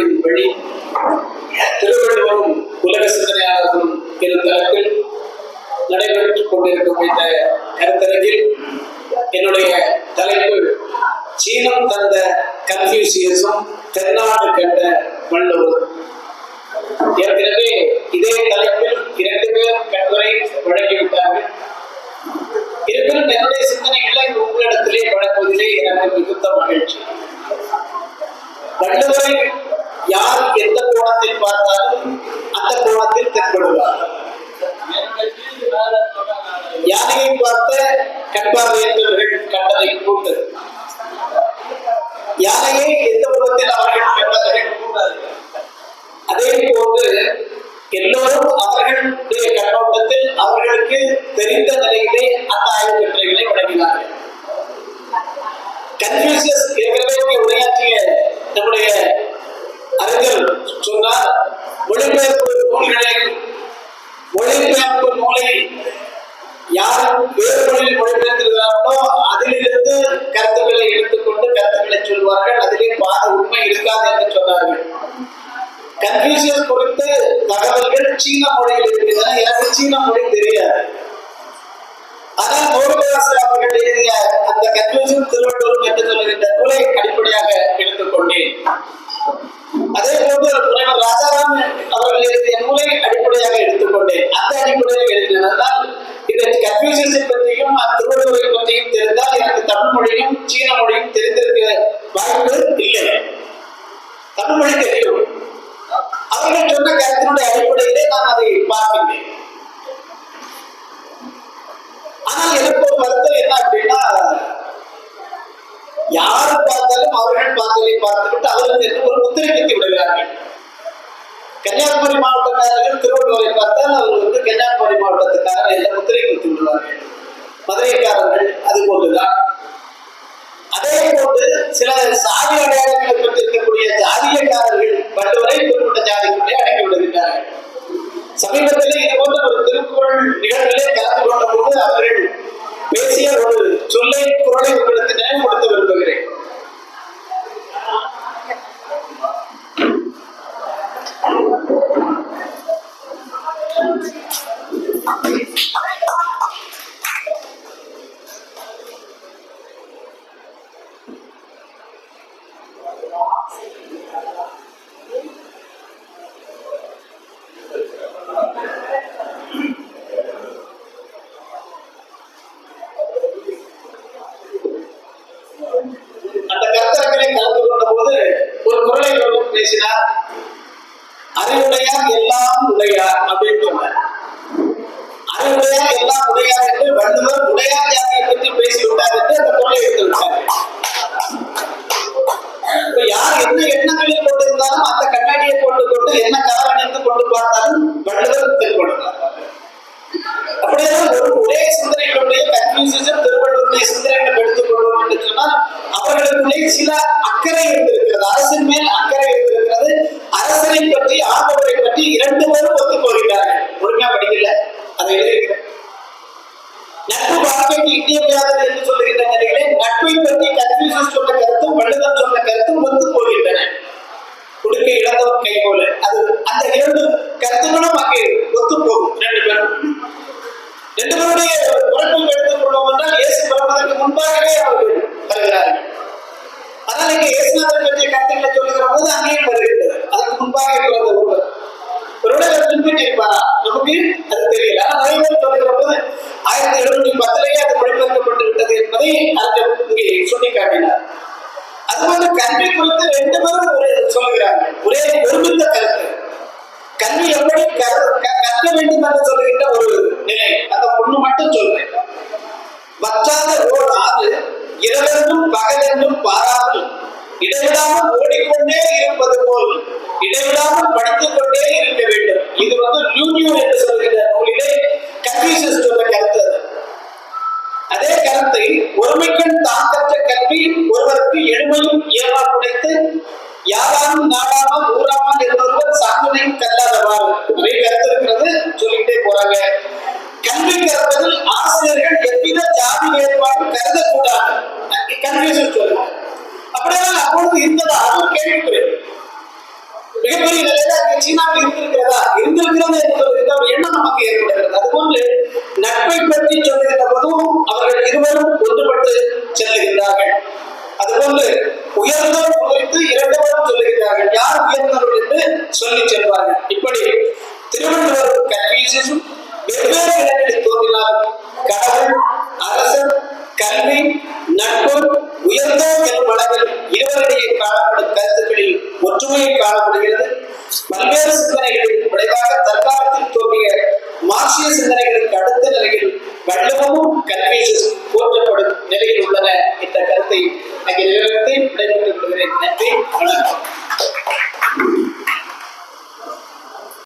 மாநாட்டின் வழி. திருவள்ளுவரும் உலக சிந்தனையாளர்களும் என்ற தளத்தில் நடைபெற்றுக் கொண்டிருக்கும் இந்த கருத்தரங்கில் என்னுடைய தலைப்பு சீனம் தந்த கன்ஃபியூசியஸும் தென்னாடு கண்ட வள்ளுவர். ஏற்கனவே இதே தலைப்பில் இரண்டு பேர் கட்டுரை வழங்கிவிட்டார்கள். இருப்பினும் என்னுடைய சிந்தனைகளை உங்களிடத்திலே வழங்குவதிலே எனக்கு மிகுந்த மகிழ்ச்சி வள்ளுவரை யார் எந்த கோணத்தில் பார்த்தாலும் அந்த கோணத்தில் தென்படுவார் யானையை பார்த்த கண்பார்வையற்றவர்கள் கண்டதை கூட்டு. யாரையே எந்த முகத்தில் அவர்கள் கூடாது அதே போன்று எல்லோரும் அவர்களுடைய கண்ணோட்டத்தில் அவர்களுக்கு தெரிந்த நிலையிலே அந்த ஆய்வு கட்டுரைகளை வழங்கினார்கள். கன்ஃபியூசியஸ் ஏற்கனவே உரையாற்றி உரையாற்றிய நம்முடைய அறிஞர் சொன்னார் மொழிபெயர்ப்பு நூல்களை மொழிபெயர்ப்பு நூலை யார் வேறு மொழியில் மொழிபெயர்த்திருக்கிறார்களோ அதிலிருந்து கருத்துக்களை எடுத்துக்கொண்டு கருத்துக்களை சொல்வார்கள் அதிலே பாத உண்மை இருக்காது என்று சொன்னார்கள் கன்ஃபியூசியஸ் குறித்து தகவல்கள் சீன மொழியில் இருக்கின்றன எனக்கு சீன மொழி தெரியாது. ஆனால் மோகதாசர் அவர்கள் எழுதிய அந்த கன்ஃபியூஷன் திருவள்ளுவர் என்று சொல்லுகின்ற நூலை அடிப்படையாக எடுத்துக்கொண்டேன். அதே போன்று முனைவர் ராஜாராம் அவர்கள் எழுதிய நூலை அடிப்படையாக எடுத்துக்கொண்டேன். அந்த அடிப்படையில் எழுதினால் இந்த கன்ஃபியூஷன்ஸை பற்றியும் திருவள்ளுவரை பற்றியும் தெரிந்தால் எனக்கு தமிழ் மொழியும் சீன மொழியும் தெரிந்திருக்க வாய்ப்பு இல்லை. தமிழ் மொழி தெரியும். அவர்கள் சொன்ன கருத்தினுடைய அடிப்படையில் நான் அதை பார்க்கின்றேன். ஆனால் எனக்கு ஒரு வருத்தம் என்ன அப்படின்னா யார் பார்த்தாலும் அவர்கள் பார்த்ததை பார்த்துவிட்டு அவர்கள் என்று ஒரு முத்திரை குத்தி விடுகிறார்கள் கன்னியாகுமரி மாவட்டக்காரர்கள் திருவள்ளுவரை பார்த்தால் அவர் வந்து கன்னியாகுமரி அறிவுடையார் எல்லாம் உடையார் அப்படின்னு சொன்னார். அறிவுடையார் எல்லாம் உடையார் என்று வள்ளுவர் உடையார் யாரை பற்றி பேசிவிட்டார் என்று அந்த குரலை எடுத்து விட்டார். இப்ப யார் என்ன எண்ணங்களில் கொண்டிருந்தாலும் அந்த கண்ணாடியை போட்டுக்கொண்டு என்ன கலர் அணிந்து கொண்டு பார்த்தாலும் வள்ளுவர் தெரிவித்தார் கன்ஃபியூஷன் சொன்ன கருத்தும் வள்ளுவர் சொன்ன கருத்தும் ஒத்து போகின்றன. கொடுக்க இழந்தவர் கை போல. அது அந்த இரண்டு கருத்துக்களும் அங்கே ஒத்து போகும் ரெண்டு பேரும். ரெண்டு பேருடைய உறப்பில் எடுத்துக் கொள்வோம் என்றால் இயேசு பிறப்பதற்கு முன்பாகவே அவர்கள் வருகிறார்கள். ஆனால் இங்கே இயேசுநாதன் பற்றிய கருத்துக்களை சொல்லுகிற போது அங்கேயும் வருகின்றது. அதற்கு முன்பாக பிறந்த ஒருவர். ஒருவர் பின்பற்றி இருப்பாரா? நமக்கு அது தெரியல. ஆனால் நிறைய போது ஆயிரத்தி பத்திலேயே அது மொழிபெயர்க்கப்பட்டு விட்டது என்பதை அறிஞர் இங்கே சுட்டிக்காட்டினார். அதுபோல கல்வி குறித்து ரெண்டு பேரும் சொல்லுகிறார்கள் ஒரே ஒருமித்த கருத்து. கல்வி எப்படி க- கற்க வேண்டும் என்று சொல்லுகின்ற ஒரு நிலை. அந்த ஒண்ணு மட்டும் சொல்றேன். வற்றாத ஓர் ஆறு இரவென்றும் பகலென்றும் பாராமல் இடைவிடாமல் ஓடிக்கொண்டே இருப்பது போல் இடைவிட யாராலும் நாடாமல் ஊராமல் என்பொருவர் சாந்தனையும் கல்லாதவார் நிறைய கருத்து இருக்கிறது சொல்லிட்டே போறாங்க. வள்ளுவமும் கல்வி போற்றப்படும் நிலையில் உள்ளன என்ற கருத்தை அங்கே